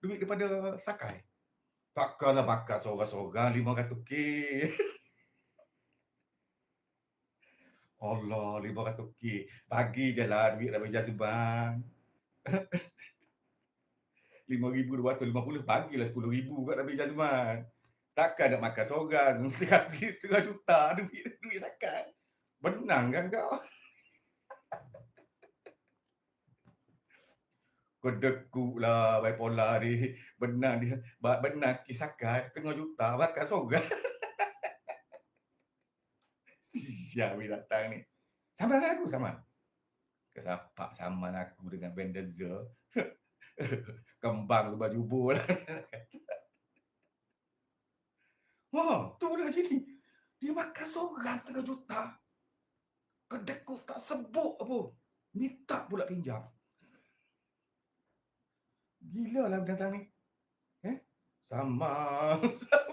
duit daripada Sakai. Takkanlah makan seorang-seorang 500k. Allah, 500k. Bagi je lah duit daripada Jazban. 5,250 bagilah 10,000 kat Nabi Jazman. Takkan nak makan seorang mesti habis setengah juta duit duit zakat. Benang kan kau? Kedekut lah bipolar ni. Benang dia. Benang kisakat setengah juta makan seorang. Siap datang ni. Sama dengan aku sama. Kesapak sama aku dengan Bendezer. Kembang lu baju bol. Wah, tu lah jadi. Dia makan seorang setengah juta. Kedekut tak sebut apa. Minta pula pinjam. Gila lah datang ni. Eh? Sama.